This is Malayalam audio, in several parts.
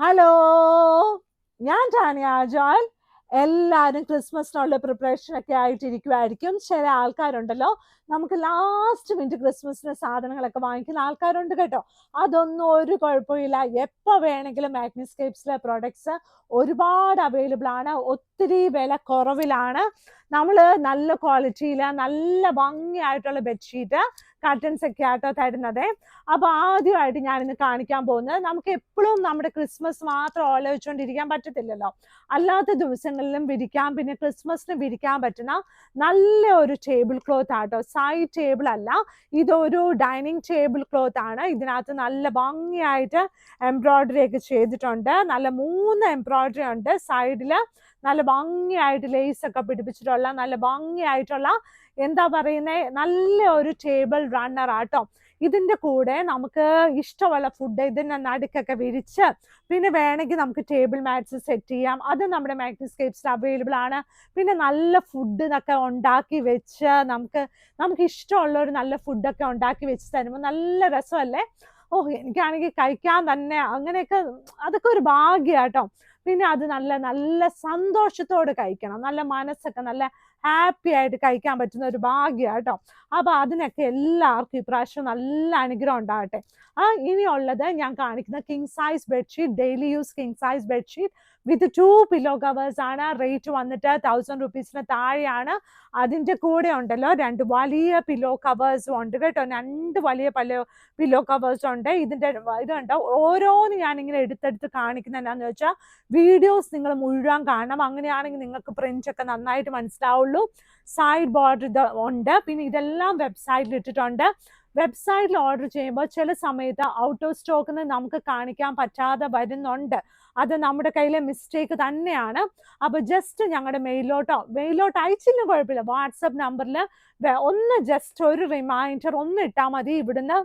ഹലോ ഞാൻ ടാനി ജോയൽ എല്ലാവരും ക്രിസ്മസിനുള്ള പ്രിപ്പറേഷൻ ഒക്കെ ആയിട്ടിരിക്കുമായിരിക്കും ചില ആൾക്കാരുണ്ടല്ലോ നമുക്ക് ലാസ്റ്റ് മിനിറ്റ് ക്രിസ്മസിന് സാധനങ്ങളൊക്കെ വാങ്ങിക്കുന്ന ആൾക്കാരുണ്ട് കേട്ടോ. അതൊന്നും ഒരു കുഴപ്പമില്ല. എപ്പോൾ വേണമെങ്കിലും മാഗ്നിസ്കേപ്സിലെ പ്രോഡക്ട്സ് ഒരുപാട് അവൈലബിൾ ആണ്. ഒത്തിരി വില കുറവിലാണ്. നമ്മൾ നല്ല ക്വാളിറ്റിയിൽ നല്ല ഭംഗിയായിട്ടുള്ള ബെഡ്ഷീറ്റ് കർട്ടൻസ് ഒക്കെ ആട്ടോ തരുന്നത്. അപ്പൊ ആദ്യമായിട്ട് ഞാനിന്ന് കാണിക്കാൻ പോകുന്നത് നമുക്ക് എപ്പോഴും നമ്മുടെ ക്രിസ്മസ് മാത്രം ആലോചിച്ചുകൊണ്ടിരിക്കാൻ പറ്റത്തില്ലല്ലോ. അല്ലാത്ത ദിവസങ്ങളിലും വിരിക്കാം പിന്നെ ക്രിസ്മസിന് വിരിക്കാൻ പറ്റുന്ന നല്ല ഒരു ടേബിൾ ക്ലോത്ത് ആട്ടോ. സൈഡ് ടേബിൾ അല്ല ഇതൊരു ഡൈനിങ് ടേബിൾ ക്ലോത്ത് ആണ്. ഇതിനകത്ത് നല്ല ഭംഗിയായിട്ട് എംബ്രോയിഡറി ഒക്കെ ചെയ്തിട്ടുണ്ട്. നല്ല മൂന്ന് എംബ്രോയിഡറി ഉണ്ട്. സൈഡിൽ നല്ല ഭംഗിയായിട്ട് ലേസ് ഒക്കെ പിടിപ്പിച്ചിട്ടുള്ള നല്ല ഭംഗിയായിട്ടുള്ള എന്താ പറയുന്നത് നല്ല ഒരു ടേബിൾ റണ്ണർ ആട്ടോ. ഇതിന്റെ കൂടെ നമുക്ക് ഇഷ്ടമുള്ള ഫുഡ് ഇതിന്റെ നടുക്കൊക്കെ വിരിച്ച് പിന്നെ വേണമെങ്കിൽ നമുക്ക് ടേബിൾ മാറ്റ്സ് സെറ്റ് ചെയ്യാം. അത് നമ്മുടെ മാഗ്നിസ്കേപ്സിൽ അവൈലബിൾ ആണ്. പിന്നെ നല്ല ഫുഡ് എന്നൊക്കെ ഉണ്ടാക്കി വെച്ച് നമുക്ക് നമുക്ക് ഇഷ്ടമുള്ള ഒരു നല്ല ഫുഡൊക്കെ ഉണ്ടാക്കി വെച്ച് തരുമ്പോൾ നല്ല രസമല്ലേ? ഓ എനിക്കാണെങ്കിൽ കഴിക്കാൻ തന്നെ അങ്ങനെയൊക്കെ അതൊക്കെ ഒരു ഭാഗ്യാട്ടോ പിന്നെ അത് നല്ല നല്ല സന്തോഷത്തോടെ കഴിക്കണം. നല്ല മനസ്സൊക്കെ നല്ല ഹാപ്പി ആയിട്ട് കഴിക്കാൻ പറ്റുന്ന ഒരു ഭാഗ്യം കേട്ടോ. അപ്പൊ അതിനൊക്കെ എല്ലാവർക്കും ഇപ്രാവശ്യം നല്ല അനുഗ്രഹം ഉണ്ടാകട്ടെ. ആ ഇനിയുള്ളത് ഞാൻ കാണിക്കുന്ന king size bedsheet daily use king size bedsheet with two pillow covers ആണ്. റേറ്റ് വന്നിട്ട് തൗസൻഡ് റുപ്പീസിന് താഴെയാണ്. അതിന്റെ കൂടെ ഉണ്ടല്ലോ രണ്ട് വലിയ പില്ലോ കവേഴ്സും ഉണ്ട് കേട്ടോ. രണ്ട് വലിയ പല പില്ലോ കവേഴ്സ് ഉണ്ട്. ഇതിന്റെ ഇതുണ്ട് ഓരോന്ന് ഞാനിങ്ങനെ എടുത്തെടുത്ത് കാണിക്കുന്ന എന്താണെന്ന് വെച്ചാൽ വീഡിയോസ് നിങ്ങൾ മുഴുവൻ കാണണം. അങ്ങനെയാണെങ്കിൽ നിങ്ങൾക്ക് പ്രിന്റ് ഒക്കെ നന്നായിട്ട് മനസ്സിലാവുള്ളൂ. സൈഡ് ബോർഡർ ഉണ്ട്. പിന്നെ ഇതെല്ലാം വെബ്സൈറ്റിൽ ഇട്ടിട്ടുണ്ട്. വെബ്സൈറ്റിൽ ഓർഡർ ചെയ്യുമ്പോൾ ചില സമയത്ത് ഔട്ട് ഓഫ് സ്റ്റോക്കിൽ നമുക്ക് കാണിക്കാൻ പറ്റാതെ വരുന്നുണ്ട്. അത് നമ്മുടെ കയ്യിലെ മിസ്റ്റേക്ക് തന്നെയാണ്. അപ്പോൾ ജസ്റ്റ് ഞങ്ങളുടെ മെയിലോട്ടോ മെയിലോട്ട് അയച്ചില്ല കുഴപ്പമില്ല. വാട്സപ്പ് നമ്പറിൽ ഒന്ന് ജസ്റ്റ് ഒരു റിമൈൻഡർ ഒന്ന് ഇട്ടാൽ മതി ഇവിടുന്ന്.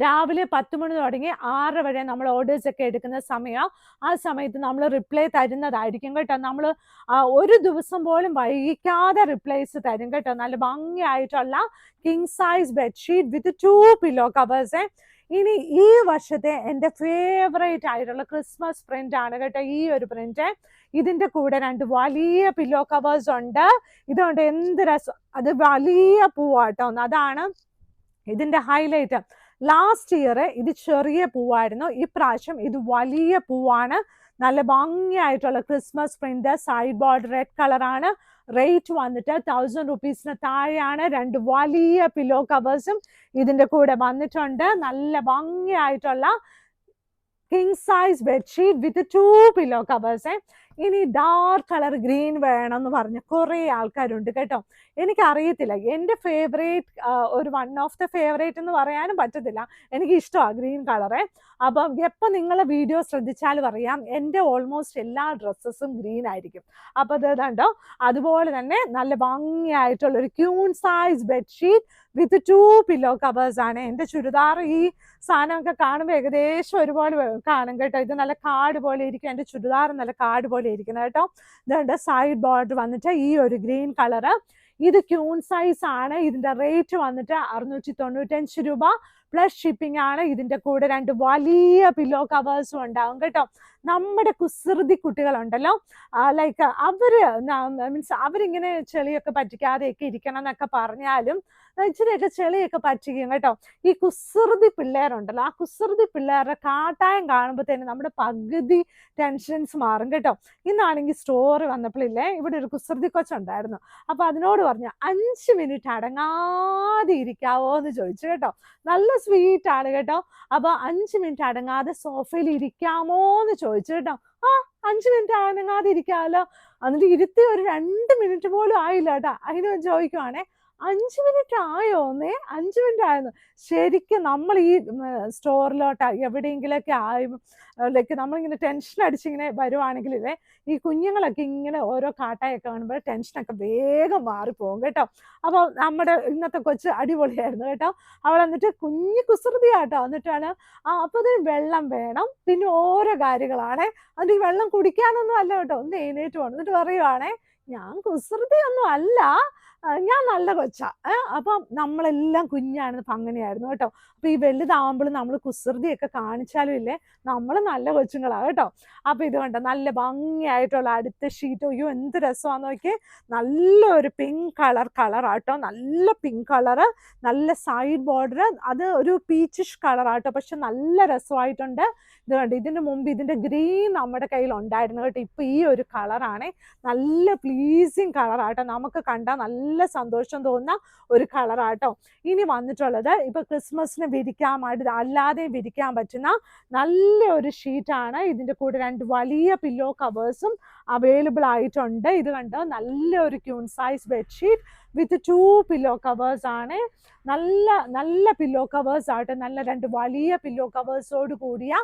രാവിലെ പത്ത് മണി തുടങ്ങി ആറ് വരെ നമ്മൾ ഓർഡേഴ്സ് ഒക്കെ എടുക്കുന്ന സമയം. ആ സമയത്ത് നമ്മൾ റിപ്ലൈ തരുന്നതായിരിക്കും കേട്ടോ. നമ്മൾ ഒരു ദിവസം പോലും വൈകിക്കാതെ റിപ്ലൈസ് തരും കേട്ടോ. നല്ല ഭംഗിയായിട്ടുള്ള king size bedsheet with two pillow covers ഇനി ഈ വർഷത്തെ എന്റെ ഫേവറേറ്റ് ആയിട്ടുള്ള ക്രിസ്മസ് പ്രിന്റ് ആണ് കേട്ടോ ഈ ഒരു പ്രിന്റ് ഇതിന്റെ കൂടെ രണ്ട് വലിയ പില്ലോ കവേഴ്സ് ഉണ്ട്. ഇതുകൊണ്ട് എന്ത് രസം അത് വലിയ പൂവാട്ടോ. അതാണ് ഇതിന്റെ ഹൈലൈറ്റ് ലാസ്റ്റ് ഇയർ ഇത് ചെറിയ പൂവായിരുന്നു. ഇപ്രാവശ്യം ഇത് വലിയ പൂവാണ്. നല്ല ഭംഗിയായിട്ടുള്ള Christmas print side board red കളറാണ് റേറ്റ് വന്നിട്ട് തൗസൻഡ് റുപ്പീസിന് താഴെയാണ്. രണ്ട് വലിയ പില്ലോ കവേഴ്സും ഇതിന്റെ കൂടെ വന്നിട്ടുണ്ട്. നല്ല ഭംഗിയായിട്ടുള്ള king size bedsheet with two pillow covers ഇനി ഡാർക്ക് കളർ ഗ്രീൻ വേണം എന്ന് പറഞ്ഞ കുറേ ആൾക്കാരുണ്ട് കേട്ടോ. എനിക്കറിയത്തില്ല. എന്റെ ഫേവറേറ്റ് ഒരു വൺ ഓഫ് ദ ഫേവറേറ്റ് എന്ന് പറയാനും പറ്റത്തില്ല. എനിക്ക് ഇഷ്ടമാണ് ഗ്രീൻ കളറ് അപ്പം എപ്പോൾ നിങ്ങൾ വീഡിയോ ശ്രദ്ധിച്ചാൽ പറയാം എന്റെ ഓൾമോസ്റ്റ് എല്ലാ ഡ്രസ്സസും ഗ്രീൻ ആയിരിക്കും. അപ്പോൾ അത് കണ്ടോ അതുപോലെ തന്നെ നല്ല ഭംഗിയായിട്ടുള്ള ഒരു queen size bedsheet with two pillow covers ആണ്. എന്റെ ചുരിദാർ ഈ സാധനമൊക്കെ കാണുമ്പോൾ ഏകദേശം ഒരുപോലെ കാണും കേട്ടോ. ഇത് നല്ല കാട് പോലെ ഇരിക്കും. എന്റെ ചുരിദാർ നല്ല കാട് പോലെ ഇരിക്കുന്നത് കേട്ടോ. ഇതുണ്ട് സൈഡ് ബോർഡർ വന്നിട്ട് ഈ ഒരു ഗ്രീൻ കളറ് ഇത് ക്യൂൺ സൈസ് ആണ്. ഇതിന്റെ റേറ്റ് വന്നിട്ട് അറുന്നൂറ്റി തൊണ്ണൂറ്റഞ്ച് രൂപ. പ്ലസ് ഷിപ്പിംഗ് ആണ് ഇതിന്റെ കൂടെ രണ്ട് വലിയ പില്ലോ കവേഴ്സും ഉണ്ടാവും കേട്ടോ. നമ്മുടെ കുസൃതി കുട്ടികളുണ്ടല്ലോ. ലൈക്ക് അവർ മീൻസ് അവരിങ്ങനെ ചെളിയൊക്കെ പറ്റിക്കാതെയൊക്കെ ഇരിക്കണം എന്നൊക്കെ പറഞ്ഞാലും ഇച്ചിരിയൊക്കെ ചെളിയൊക്കെ പറ്റിക്കും കേട്ടോ. ഈ കുസൃതി പിള്ളേരുണ്ടല്ലോ ആ കുസൃതി പിള്ളേരുടെ കാട്ടായം തന്നെ നമ്മുടെ പകുതി ടെൻഷൻസ് മാറും കേട്ടോ. ഇന്നാണെങ്കിൽ സ്റ്റോറി വന്നപ്പോഴില്ലേ ഇവിടെ ഒരു കുസൃതി കൊച്ചുണ്ടായിരുന്നു. അപ്പൊ അതിനോട് പറഞ്ഞു അഞ്ച് മിനിറ്റ് അടങ്ങാതെ ഇരിക്കാവോ എന്ന് ചോദിച്ചു കേട്ടോ. നല്ല സ്വീറ്റ് ആണ് കേട്ടോ. അപ്പൊ അഞ്ച് മിനിറ്റ് അടങ്ങാതെ സോഫയിൽ ഇരിക്കാമോ എന്ന് ചോദിച്ചു കേട്ടോ. ആ അഞ്ച് മിനിറ്റ് അടങ്ങാതെ ഇരിക്കാമല്ലോ. എന്നിട്ട് ഇരുത്തി ഒരു രണ്ട് മിനിറ്റ് പോലും ആയില്ല കേട്ടോ. അതിന് ചോദിക്കുവാണേ അഞ്ച് മിനിറ്റ് ആയോ ആയോന്നേ അഞ്ച് മിനിറ്റ് ആയെന്ന്. ശരിക്കും നമ്മൾ ഈ സ്റ്റോറിലോട്ട് എവിടെയെങ്കിലൊക്കെ ആയി ലൈക്ക് നമ്മളിങ്ങനെ ടെൻഷൻ അടിച്ചിങ്ങനെ വരുവാണെങ്കിലേ ഈ കുഞ്ഞുങ്ങളൊക്കെ ഇങ്ങനെ ഓരോ കാട്ടായൊക്കെ കാണുമ്പോൾ ടെൻഷനൊക്കെ വേഗം മാറിപ്പോകും കേട്ടോ. അപ്പോൾ നമ്മുടെ ഇന്നത്തെ കൊച്ച് അടിപൊളിയായിരുന്നു കേട്ടോ. അവൾ എന്നിട്ട് കുഞ്ഞു കുസൃതിയാട്ടോ. എന്നിട്ടാണ് ആ അപ്പോൾ അതിന് വെള്ളം വേണം. പിന്നെ ഓരോ കാര്യങ്ങളാണ്. അത് ഈ വെള്ളം കുടിക്കാനൊന്നും അല്ല കേട്ടോ. ഒന്ന് എഴുന്നേറ്റ് പോകണം എന്നിട്ട് പറയുവാണേ ഞാൻ കുസൃതിയൊന്നും അല്ല. ഞാൻ നല്ല കൊച്ച. അപ്പം നമ്മളെല്ലാം കുഞ്ഞാണെന്ന് അങ്ങനെയായിരുന്നു കേട്ടോ. അപ്പൊ ഈ വലുതാവുമ്പോൾ നമ്മൾ കുസൃതിയൊക്കെ കാണിച്ചാലും ഇല്ലേ നമ്മൾ നല്ല കൊച്ചുങ്ങളാ കേട്ടോ. അപ്പൊ ഇത് കണ്ടോ നല്ല ഭംഗിയായിട്ടുള്ള അടുത്ത ഷീറ്റ്. അയ്യോ എന്ത് രസമാന്ന് നോക്കിയേ. നല്ലൊരു പിങ്ക് കളർ കളറാട്ടോ നല്ല പിങ്ക് കളറ് നല്ല സൈഡ് ബോർഡർ അത് ഒരു പീച്ചിഷ് കളറാട്ടോ പക്ഷെ നല്ല രസമായിട്ടുണ്ട്. ഇത് കണ്ടോ ഇതിന് മുമ്പ് ഇതിന്റെ ഗ്രീൻ നമ്മുടെ കയ്യിൽ ഉണ്ടായിരുന്നു കേട്ടോ. ഇപ്പൊ ഈ ഒരു കളറാണ് നല്ല പ്ലീസിങ് കളറാട്ടോ നമുക്ക് കണ്ടാൽ നല്ല സന്തോഷം തോന്നുന്ന ഒരു കളറാട്ടോ ഇനി വന്നിട്ടുള്ളത് ഇപ്പൊ ക്രിസ്മസിന് വിരിക്കാൻ വേണ്ടി അല്ലാതെ വിരിക്കാൻ പറ്റുന്ന നല്ല ഒരു ഷീറ്റാണ് ഇതിന്റെ കൂടെ രണ്ട് വലിയ പില്ലോ കവേഴ്സും അവൈലബിൾ ആയിട്ടുണ്ട്. ഇത് കണ്ടോ? നല്ല ഒരു queen size bedsheet with two pillow covers ആണ്. നല്ല നല്ല പില്ലോ കവേഴ്സ് ആയിട്ട് നല്ല രണ്ട് വലിയ പില്ലോ കവേഴ്സോട് കൂടിയ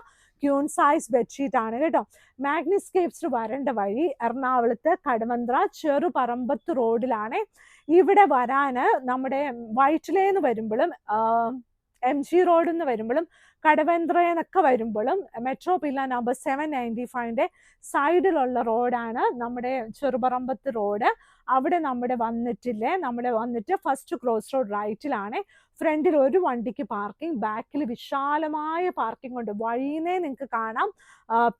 ക്യൂൺ സൈസ് ബെഡ്ഷീറ്റ് ആണ് കേട്ടോ. മാഗ്നിസ്കേപ്സ് വരേണ്ട വഴി എറണാകുളത്ത് കടവന്ത്ര ചെറുപറമ്പത്ത് റോഡിലാണ്. ഇവിടെ വരാന് നമ്മുടെ വൈറ്റിലേന്ന് വരുമ്പോഴും എം ജി റോഡിൽ നിന്ന് വരുമ്പോഴും കടവന്ത്രയെന്നൊക്കെ വരുമ്പോഴും metro pillar number seven ninety ഫൈവിന്റെ സൈഡിലുള്ള റോഡാണ് നമ്മുടെ ചെറുപറമ്പത്ത് റോഡ് അവിടെ നമ്മുടെ വന്നിട്ടില്ലേ? നമ്മുടെ വന്നിട്ട് ഫസ്റ്റ് ക്രോസ് റോഡ് റൈറ്റിലാണ് ഫ്രണ്ടിൽ ഒരു വണ്ടിക്ക് പാർക്കിംഗ് ബാക്കിൽ വിശാലമായ പാർക്കിംഗ് ഉണ്ട്. വഴിയെ നിങ്ങൾക്ക് കാണാം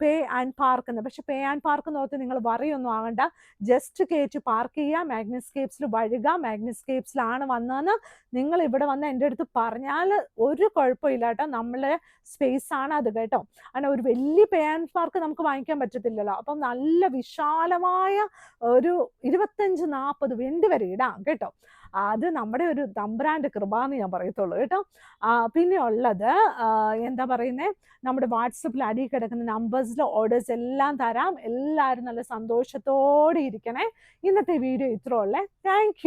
പേ ആൻഡ് പാർക്ക് എന്ന്. പക്ഷെ പേ ആൻഡ് പാർക്ക് നോർത്ത് നിങ്ങൾ വറിയൊന്നും ആകണ്ട ജസ്റ്റ് കയറ്റി പാർക്ക് ചെയ്യുക മാഗ്നസ്കേപ്സിൽ വഴുക മാഗ്നസ്കേപ്സിലാണ് വന്നതെന്ന് നിങ്ങൾ ഇവിടെ വന്ന് എന്റെ അടുത്ത് പറഞ്ഞാൽ ഒരു കുഴപ്പമില്ല കേട്ടോ നമ്മളെ സ്പേസ് ആണ് അത് കേട്ടോ. അങ്ങനെ ഒരു വലിയ പേ ആൻഡ് നമുക്ക് വാങ്ങിക്കാൻ പറ്റത്തില്ലല്ലോ. അപ്പം നല്ല വിശാലമായ ഒരു ഇരുപത്തഞ്ച് നാൽപ്പത് വെണ്ടി വരെ ഇടാം കേട്ടോ. അത് നമ്മുടെ ഒരു തമ്പ്രാന്റെ കൃപ എന്ന് ഞാൻ പറയത്തുള്ളൂ കേട്ടോ. പിന്നെ ഉള്ളത് എന്താ പറയുന്നേ? നമ്മുടെ വാട്സപ്പിൽ അടി കിടക്കുന്ന നമ്പേഴ്സിൽ ഓർഡേഴ്സ് എല്ലാം തരാം. എല്ലാവരും നല്ല സന്തോഷത്തോടെ ഇരിക്കണേ. ഇന്നത്തെ വീഡിയോ ഇത്ര ഉള്ളേ. താങ്ക്